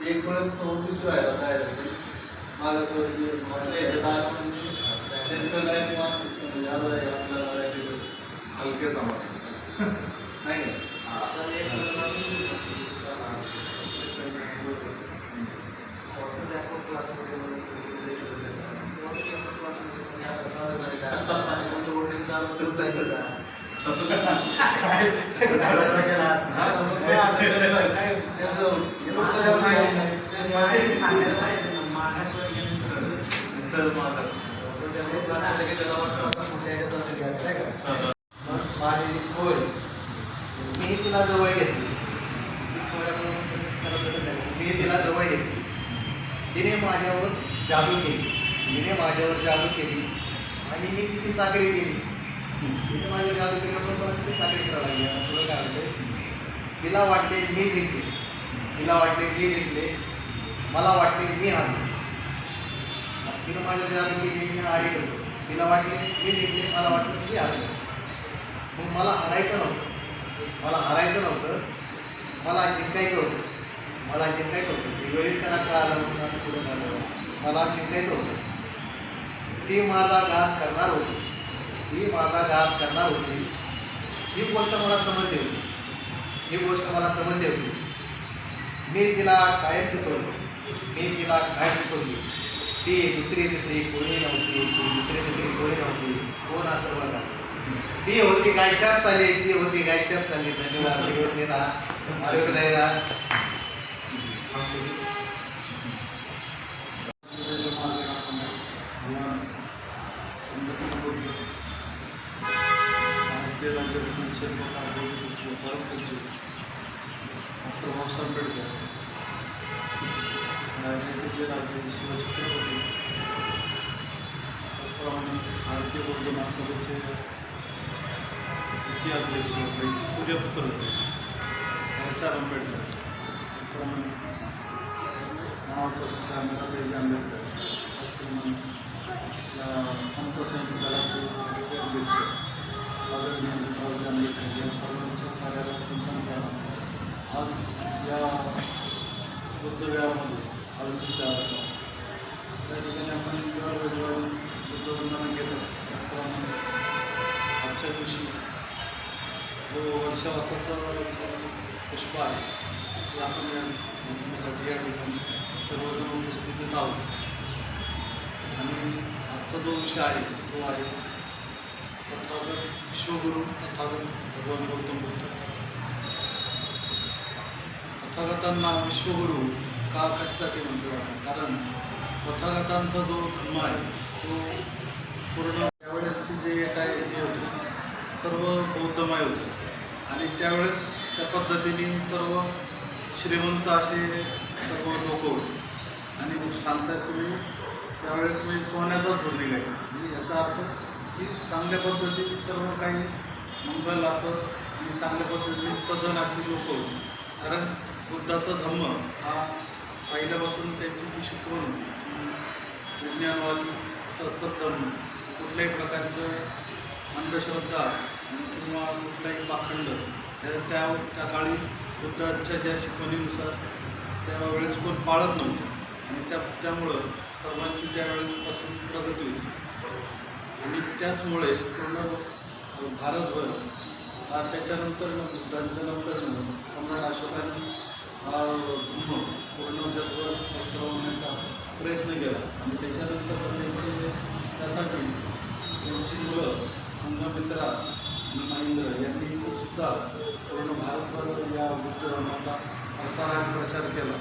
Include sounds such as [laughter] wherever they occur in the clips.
ते एक वेळेस सव्वीस व्हायला काय मागासवर्गीय म्हटले त्यांचं काय मानसिक म्हणजे यावर आहे आपल्याला काय ते हलके जमा नाही का? हा, मग काय [laughs] त्याला माझी होय मी तिला जवळ घेतली मी तिला जवळ घेतली तिने माझ्यावर जादू केली तिने माझ्यावर जादू केली आणि मी तिची चाकरी केली. तिने माझ्या जादू पण मला तिची चाकरी करायला लागली आता काय तिला वाटले मी जिंकले. तिला वाटले मी जिंकले. मला वाटले मी हारलो. तिनं माझ्या जादू केली मी हारी करतो तिला वाटले मी जिंकले मला वाटलं मी हारलो. मग मला हरायचं नव्हतं. मला हरायचं नव्हतं. मला जिंकायचं होतं. मला जिंकायचं होतं. ती वेळीच त्यांना कळालं म्हणून पुढे झालं मला जिंकायचं होतं. ती माझा घात करणार होती. ती माझा घात करणार होती. ही गोष्ट मला समजली होती. ही गोष्ट मला समजली होती. मी तिला कायमची सोडलो. मी तिला कायमची सोडली. ती दुसरी तिसरी कोणी नव्हती ती दुसरी तिसरी कोणी नव्हती कोण असं बघा. ती होती गायछाप चालली ती होती गायछाप चालली धन्यवाद. योजनेला आरोग्यदायला राज्यातील सर्व कारभारी भारतचे डॉक्टर बाबासाहेब आंबेडकर राजनीतीचे राजे शिवछत्रपती त्याचप्रमाणे भारतीय बौद्ध महासभेचे द्वितीय अध्यक्ष भाई सूर्यपुत्र बाबासाहेब आंबेडकर त्याचप्रमाणे महाप्रसिद्ध अमिताभजी आंबेडकर त्याचप्रमाणे या सर्वांच्या कार्यालयातून आज या बुद्धव्यामध्ये आरोग्य शहराचा त्या ठिकाणी आपण दर रविवारी बुद्धवंदना घेत असतो. त्याचप्रमाणे आजच्या दिवशी जो वर्षावासाचा पुष्प आहे ते आपण या या ठिकाणी सर्वजण उपस्थितीत आहोत. आणि आजचा जो विषय आहे तो आहे तथागत विश्वगुरु तथागत भगवान गौतम बुद्ध. तथागतांना विश्वगुरु का कशासाठी म्हणतो जातं? कारण तथागतांचा जो धर्म आहे तो पूर्ण त्यावेळेस जे काय हे होतं सर्व बौद्धमय होतं. आणि त्यावेळेस त्या पद्धतीने सर्व श्रीमंत असे सर्व लोक होते. आणि सांगतात तुम्ही त्यावेळेस मी सोन्याचाच भर निघायचा. म्हणजे याचा अर्थ की चांगल्या पद्धतीने सर्व काही मंगल असं आणि चांगल्या पद्धतीने सजन अशी लोक कारण बुद्धाचा धम्म हा पहिल्यापासून त्यांची जी शिकवण विज्ञानवादी असं कुठल्याही प्रकारचं अंधश्रद्धा किंवा कुठलाही पाखंड त्या त्या त्या काळी बुद्धाच्या ज्या शिकवणीनुसार त्यावेळेस कोण पाळत नव्हतं. आणि त्या त्यामुळं सर्वांची त्यावेळेसपासून प्रगती होती. आणि त्याचमुळे पूर्ण भारतभर हा त्याच्यानंतर बुद्धांच्या नंतर सम्राट अशोकांनी हा धर्म पूर्ण जगभर पसरवण्याचा प्रयत्न केला. आणि त्याच्यानंतर पण त्यांचे त्यासाठी त्यांची मुलं संघमित्रा आणि महेंद्र यांनी सुद्धा पूर्ण भारतभर या बुद्ध धर्माचा प्रसार आणि प्रचार केला.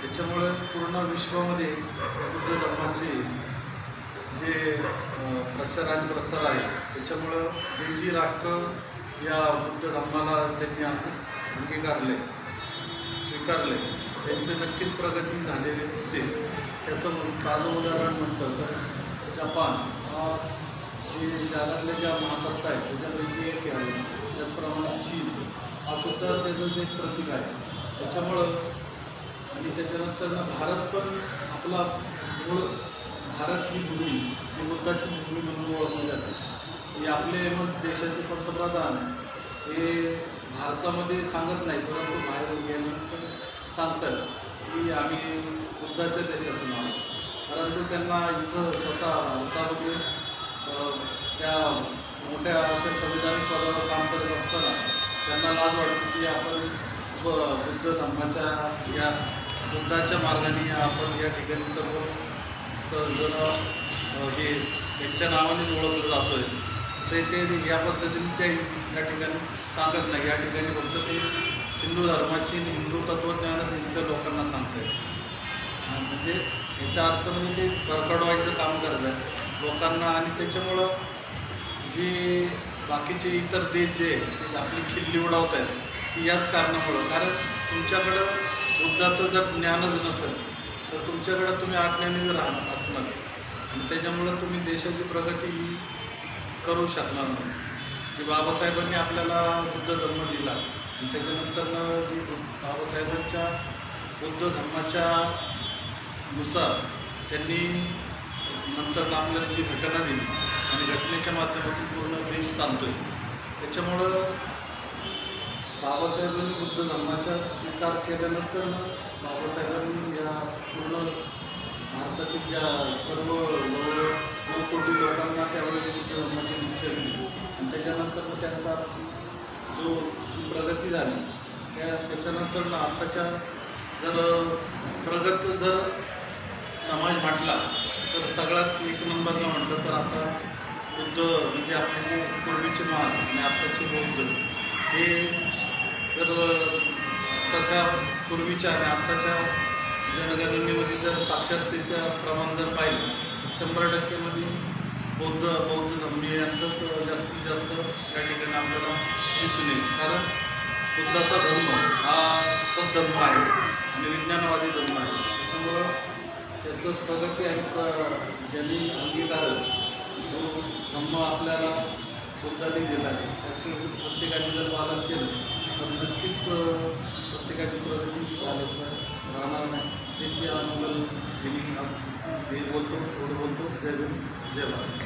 त्याच्यामुळे पूर्ण विश्वामध्ये बुद्ध धर्माचे जे प्रचार आणि प्रसार आहे त्याच्यामुळं जे जी राष्ट्र या बुद्ध धर्माला त्यांनी अंगीकारले स्वीकारले त्यांचे नक्कीच प्रगती झालेली दिसते. त्याचं मग ताजं उदाहरण म्हटलं तर जपान. हा जे जगातल्या ज्या महासत्ता आहेत त्याच्यापैकी एक आहे. त्याचप्रमाणे चीन. हा सुद्धा त्याचं जे प्रतीक आहे. त्याच्यामुळं आणि त्याच्यानंतर भारत पण आपला मूळ भारत ही भूमी ही बुद्धाची भूमी म्हणून ओळखली जाते. हे आपले मग देशाचे पंतप्रधान हे भारतामध्ये सांगत नाही परंतु बाहेर गेल्यानंतर सांगतात की आम्ही बुद्धाच्या देशातून आलो परंतु त्यांना इथं स्वतः भारतामध्ये त्या मोठ्या अशा संविधानिक पदावर काम करत असताना त्यांना लाज वाटते की आपण बुद्ध धर्माच्या या बुद्धाच्या मार्गाने आपण या ठिकाणी सर्व जण हे त्यांच्या नावानेच ओळखलं जातो आहे ते ते या पद्धतीने ते या ठिकाणी सांगत नाही. या ठिकाणी फक्त ते हिंदू धर्माची हिंदू तत्त्वज्ञानच इतर लोकांना सांगत आहेत म्हणजे याचा अर्थ म्हणजे ते भरकडवायचं काम करत आहे लोकांना आणि त्याच्यामुळं जी बाकीचे इतर देश जे आहे ते आपली खिल्ली उडवत आहेत ती याच कारणामुळं. कारण तुमच्याकडं बुद्धाचं जर ज्ञानच नसेल तर तुमच्याकडं तुम्ही अज्ञानी राहणार असणार आणि त्याच्यामुळं तुम्ही देशाची प्रगती ही करू शकणार नाही. की बाबासाहेबांनी आपल्याला बुद्ध धर्म दिला आणि त्याच्यानंतरनं जी बाबासाहेबांच्या बुद्ध धर्माच्या नुसार त्यांनी नंतर आपल्याला जी घटना दिली आणि घटनेच्या माध्यमातून पूर्ण देश चालतोय. त्याच्यामुळं बाबासाहेबांनी बुद्ध धर्माचा स्वीकार केल्यानंतर बाबासाहेबांनी या पूर्ण भारतातील ज्या सर्व नऊ कोटी लोकांना त्यावेळी बुद्ध धर्माची दीक्षा दिली. आणि त्याच्यानंतर मग त्यांचा जो प्रगती झाली त्या त्याच्यानंतर मग आत्ताच्या जर प्रगत जर समाज म्हटला तर सगळ्यात एक नंबरला म्हटलं तर आता बुद्ध म्हणजे आपले जे पूर्वीचे महान आणि आत्ताचे बौद्ध हे तर आत्ताच्या पूर्वीच्या आणि आत्ताच्या जनगणनेमध्ये जर साक्षरतेचं प्रमाण जर पाहिलं शंभर टक्केमध्ये बौद्ध बौद्ध धर्मीयांचंच जास्तीत जास्त या ठिकाणी आपल्याला दिसून येईल. कारण बुद्धाचा धर्म हा सद्धर्म आहे आणि विज्ञानवादी धर्म आहे. त्याच्यामुळं त्याचं प्रगती आणि प्र ज्यांनी अंगीकारच जो धम्म आपल्याला बुद्धाने दिला आहे. त्याची प्रत्येकाने जर पालन केलं तर नक्कीच प्रत्येकाची प्रगती झाल्याशिवाय राहणार नाही. त्याची अनुगल गेली आज हे बोलतो थोडं बोलतो. जय भीम जय Bharat.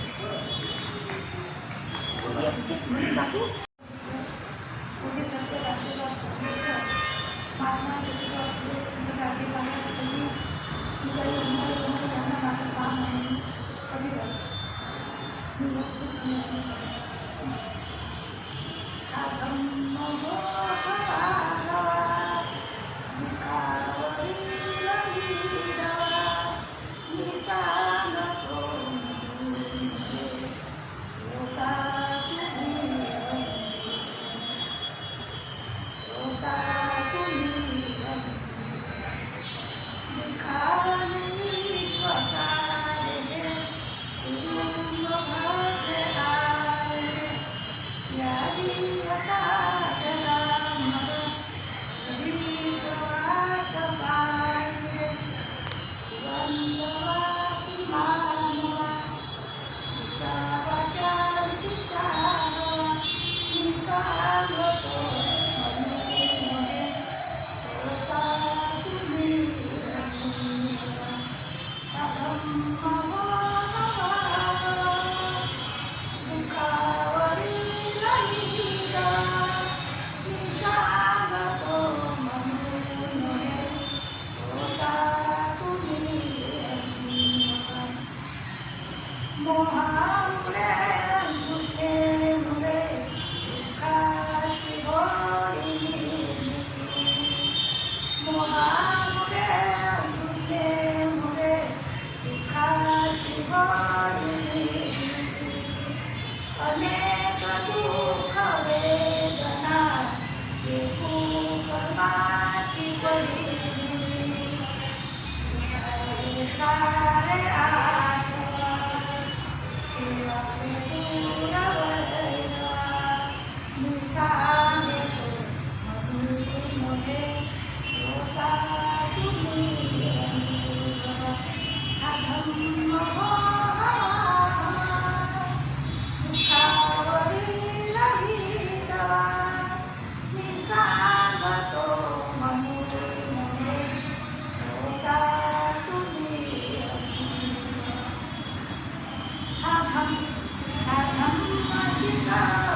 Sita.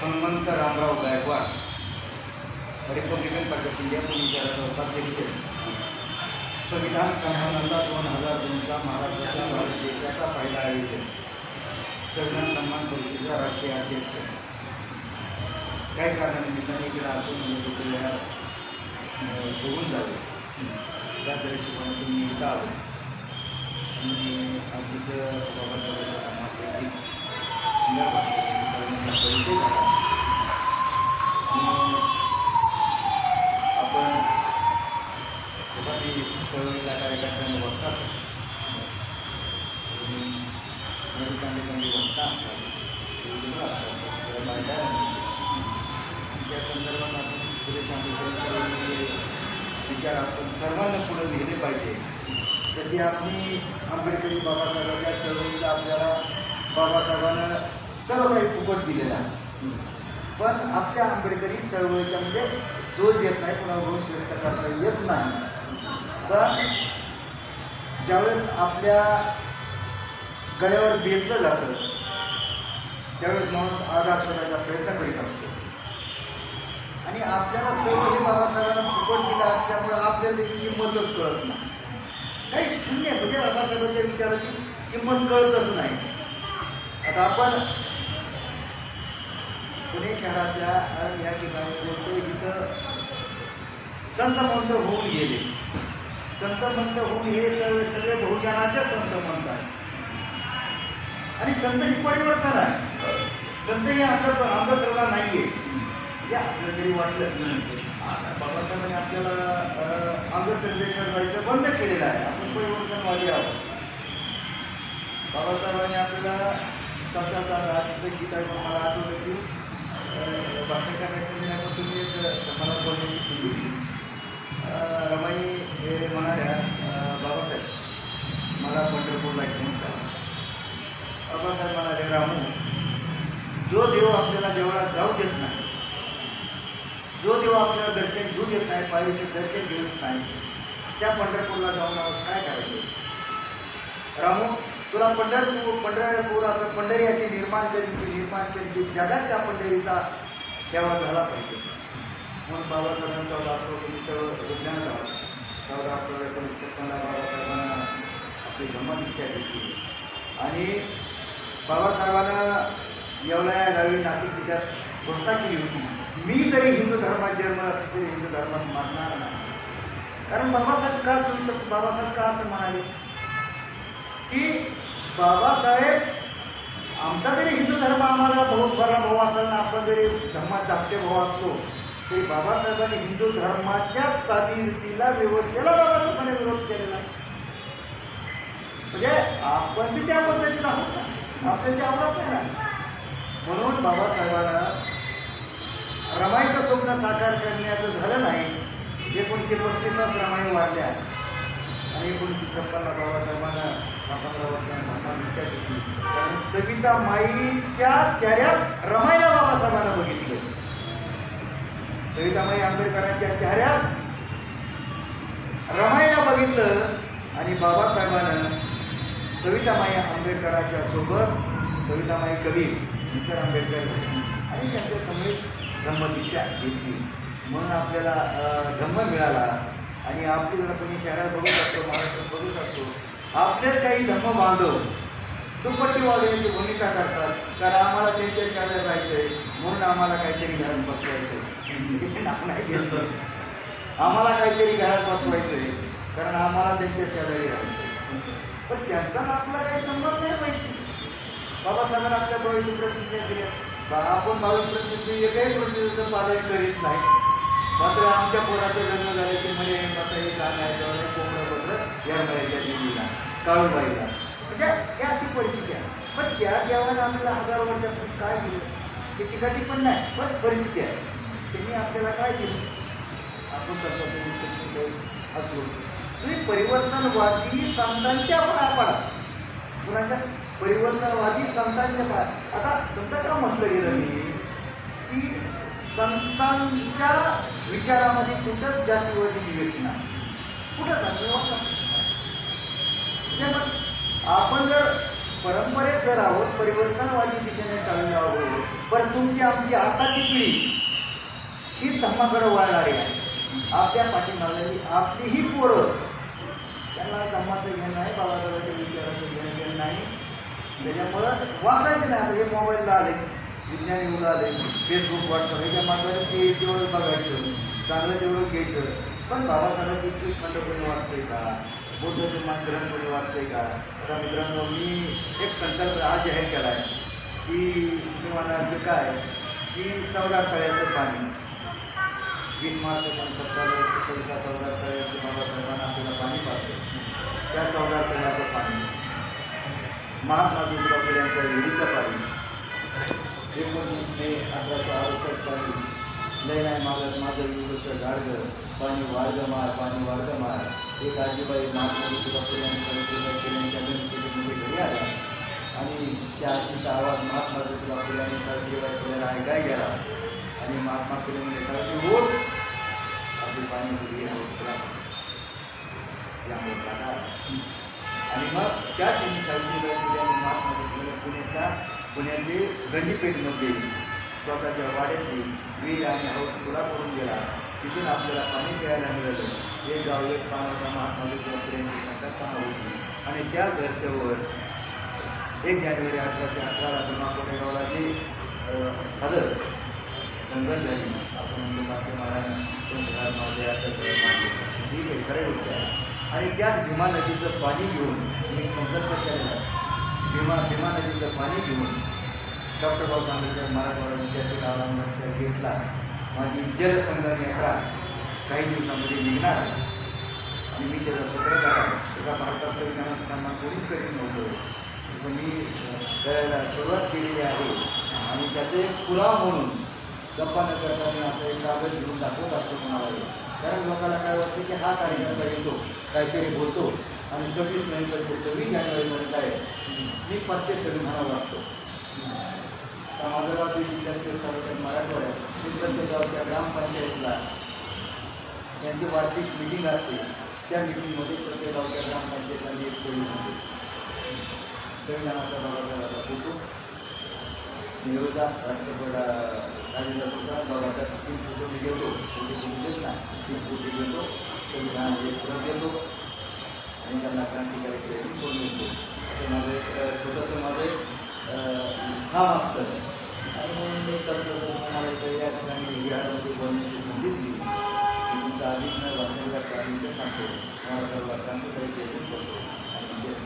Hanumant Ramrao Gaikwad Republican Party of India Pune शहराचा उपाध्यक्ष. संविधान सन्मानाचा दोन हजार दोनचा महाराष्ट्राच्या भारत देशाचा पहिला आयोजन संविधान सन्मान परिषदेचा राष्ट्रीय अध्यक्ष. काही कारणानिमित्ताने इकडे आतून म्हणजे बघून जावे. त्या दृष्टिकोनातून तुम्ही इथं आलो. आणि आजचं बाबासाहेबांच्या कामाचे एक सुंदर बाबासाहेबांचा परिचय झाला आणि आपण तथापि चळवळीच्या कार्यकर्त्यांना बघताच आणि मध्ये चांगली चांगली वस्ता असतात. असतात. बायका त्या संदर्भात आपण सुरेश आंबेडकर चळवळीचे विचार आपण सर्वांना पुढे नेले पाहिजे. जशी आपली आंबेडकरी बाबासाहेबांच्या चळवळीला आपल्याला बाबासाहेबांना सर्व काही फुकट दिलेलं आहे. पण आपल्या आंबेडकरी चळवळीच्या म्हणजे दोष देत नाही कुणाला दोष व्यक्त करता येत नाही. पण ज्यावेळेस आपल्या गळ्यावर बेचलं जातं त्यावेळेस माणूस आधार शोधायचा प्रयत्न करीत असतो. आणि आपल्याला सर्व हे बाबासाहेबांना फुकट दिलं असल्यामुळं आपल्याला त्याची किंमतच कळत नाही. काही शून्य म्हणजे बाबासाहेबांच्या विचाराची किंमत कळतच नाही. आता आपण पुणे शहरातल्या या ठिकाणी बोलतोय तिथं संत मंत होऊन गेले. संत मंत होऊन हे सगळे सगळे बहुजनाचे संत मंत आहे आणि संत ही परिवर्तन आहे. संत हे अंध अंधश्रद्धा नाही आहे या. आपल्याला तरी वाटलं आता बाबासाहेबांनी आपल्याला अंधश्रद्धेकडे जायचं बंद केलेलं आहे. आपण परिवर्तनवादी आहोत. बाबासाहेबांनी आपल्याला चालता चालता गीत आहे मला आठवलं की भाषण करण्याच्या संधी नाही तुम्ही एक मला बोलण्याची संधी दिली रमाई हे म्हणाल्या बाबासाहेब मला पंढरपूरला घेऊन चला बाबासाहेब म्हणाले रामू जो देव आपल्याला देवळात जाऊ देत नाही जो देव आपल्याला दर्शन घेऊ देत नाही पायरीचं दर्शन घेत नाही त्या पंढरपूरला जाऊन आपण काय करायचं? रामू तुला पंढरपूर पंढरपूर असं पंढरी अशी निर्माण केली की निर्माण केली की जगात त्या पंढरीचा देवा झाला पाहिजे. म्हणून बाबासाहेबांचा चौदा ऑक्टोबर तुम्ही सर्व विज्ञान आहात चौदा ऑक्टोबर एकोणीस छप्पनला बाबासाहेबांना आपली धर्मदीक्षा घेतली आणि बाबासाहेबांना येवला या गावी नाशिक जिल्ह्यात घोषणा केली होती. मी जरी हिंदू धर्मात जन्मला तरी हिंदू धर्मात मानणार नाही. कारण बाबासाहेब का तुम्ही शकतो बाबासाहेब का असं म्हणाले? की बाबासाहेब आमचा जरी हिंदू धर्म आम्हाला बहुत बरा भाऊ असेल ना आपण जरी धर्मात धाकटे भाऊ असतो तरी बाबासाहेबांनी हिंदू धर्माच्या चालीरीतीला व्यवस्थेला बाबासाहेबांनी विरोध केलेला आहे. म्हणजे आपण बी त्या पद्धतीला आहोत ना. आपल्याला ते आवडत नाही ना. म्हणून बाबासाहेबांना रमाईचं स्वप्न साकार करण्याचं झालं नाही. एकोणीसशे पस्तीसलाच रमाई वाढल्या. आणि एकोणीसशे छप्पनला बाबासाहेबांना दहा बाबासाहेबांना विचार धम्मा केली कारण सविता माईच्या चेहऱ्यात रमाईला बाबासाहेबांना बघितलं सवितामाई आंबेडकरांच्या चेहऱ्यात रमाईला बघितलं आणि बाबासाहेबांनं सवितामाई आंबेडकरांच्या सोबत सवितामाई कबीर इतर आंबेडकर आणि त्यांच्यासमोर धम्मदीक्षा घेतली म्हणून आपल्याला धम्म मिळाला. आणि आपली जर कोणी शहरात बघू शकतो महाराष्ट्रात बघू शकतो. आपल्याच काही धम्म बांधव दुपट्टी वाजवण्याची भूमिका करतात. कारण आम्हाला त्यांच्या शाळेत जायचं आहे म्हणून आम्हाला काहीतरी घरात बसवायचं आहे. नाही घेतलं. आम्हाला काहीतरी घरात बसवायचं आहे कारण आम्हाला त्यांच्या शेजारी राहायचं आहे. पण त्यांचा आपला काही संबंध नाही माहिती. बाबासाहेबांना आपल्या भविष्य प्रतिज्ञा दिल्या आपण भविष्य काही एकही पालन करीत नाही मात्र आमच्या पोराचा जन्म झाला की म्हणे मसाई कान आहे तेव्हा कोंबडं या बाईच्या देवीला काळूबाईला म्हणजे ही अशी परिस्थिती आहे. पण त्या देवानं आपल्याला हजार वर्षापूर्वी काय दिलं? ते ठिकाणी पण नाही पण परिस्थिती आहे. त्यांनी आपल्याला काय दिलं? आपण चर्चा तुम्ही परिवर्तनवादी संतांच्या पाया पडा कुणाच्या परिवर्तनवादी संतांच्या पाया आता संत का म्हटलं गेलं मी की संतांच्या विचारामध्ये कुठंच जातीवरती निवेश नाही. कुठं जातीवाद म्हणजे मग आपण जर परंपरेत जर आहोत परिवर्तनवादी दिशेने चालले आहोत पण तुमची आमची आताची पिढी ही धम्माकडे वळणारी आहे. आपल्या पाठीमागली आपली ही पोरं त्यांना धम्माचं घेणं नाही बाबासाहेबांच्या विचाराचं घेणं घेणं नाही. त्याच्यामुळं वाचायचं नाही. आता हे मोबाईलला आले विज्ञान येऊन आले फेसबुक व्हॉट्सअप याच्या माध्यमाची तेवढं बघायचं चांगलं तेवढं घ्यायचं पण बाबासाहेबांची एकवीस खंड कोणी का? बौद्ध धर्मात ग्रंथ कोणी का? आता मित्रांनो मी एक संकल्प आज जाहीर केला आहे की तुम्हाला जे काय की चौदा तळ्याचं पाणी. वीस मार्च एकोणीस सत्तावीस चौदा तळ्याचे बाबासाहेबांना आपल्याला पाणी पाहतो त्या चौदा तळ्याचं पाणी. महात्मा ज्योतिबा फुले यांच्या विहिरीचं पाणी. एकोणतीस मे अठराशे अडुसष्ट साली लयनाय नाही मागत माझं विवृष गाडगं पाणी वाढगं मार पाणी वाढगं मार एक आजीबाई महात्मा ज्योतिबा फुले यांच्या केल्यांच्या गणपतीमध्ये घरी आल्या. आणि त्या आजीचा आवाज महात्मा ज्योतिबा फुले आणि सावित्रीबाई फुलेला ऐकाय गेला आणि महात्मा फुले म्हणजे सावित्री ओढ आपली पाणी दिली यामुळे टाका आणि मग त्या क्षणी सावित्रीबाई फुले आणि महात्मा फुले पुण्याच्या पुण्यातली गंजीपेठमध्ये स्वतःच्या वाड्यातली वीर आणि हौस खुला करून गेला तिथून आपल्याला पाणी प्यायला मिळालं. हे गाव एक पान महात्मा ज्योतिबा फुले यांची संकल्पना होती. आणि त्या धर्तीवर एक जानेवारी अठराशे अठराला भीमा कोरेगावला जे अं, दंगल झाली आपण म्हणतो मासे महाराज माझे आता ठीक आहे खरे गोष्ट आहे. आणि त्याच भीमा नदीचं पाणी घेऊन मी संकल्प केलेला भीमा भीमा नदीचं पाणी घेऊन डॉक्टर बाबासाहेब आंबेडकर मराठवाडा विद्यापीठ औरंगाबादच्या गेटला माझी जलसंगम यात्रा काही दिवसामध्ये निघणार आणि मी त्याचा सूत्रधार त्याचा एका भारतात संविधानाचा सन्मान कोणीच करीत नव्हतो. तसं मी करायला सुरुवात केलेली आहे. आणि त्याचे पुराव म्हणून गप्पा न करता मी असं एक कागद घेऊन दाखवत असतो कोणाला कारण लोकांना काय वाटते की हा कार्यकर्ता येतो काहीतरी बोलतो. आणि सव्वीस नोव्हेंबर ते सव्वीस जानेवारीमध्ये साहेब मी पाचशे सव्वीस म्हणावं लागतो आता माझं गाव जिल्ह्याचे जिल्ह्यातील मराठवाड्यात मी प्रत्येक गावच्या ग्रामपंचायतीला त्यांची वार्षिक मिटिंग असते. त्या मिटिंगमध्ये प्रत्येक गावच्या ग्रामपंचायतीला मी एक सही होते संविधानाचा बाबासाहेबाचा फोटो. नेहरूचा राष्ट्रपती राजेंद्र प्रसाद बाबासाहेब तीन फोटो मी घेतो फोटो फोटो देत नाही तीन फोटो घेतो संविधानाचे परत देतो आणि त्यांना क्रांतिकारी प्रेरित करून देतो असं माझं एक छोटंसं माझं एक काम असतं आणि म्हणून मी चालतो तर मला इथं या ठिकाणी विहारामध्ये बोलण्याची संधी दिली मी तुमचा अधिक न भाषण ते सांगतो मला क्रांतिकारी प्रेरित करतो आणि तेच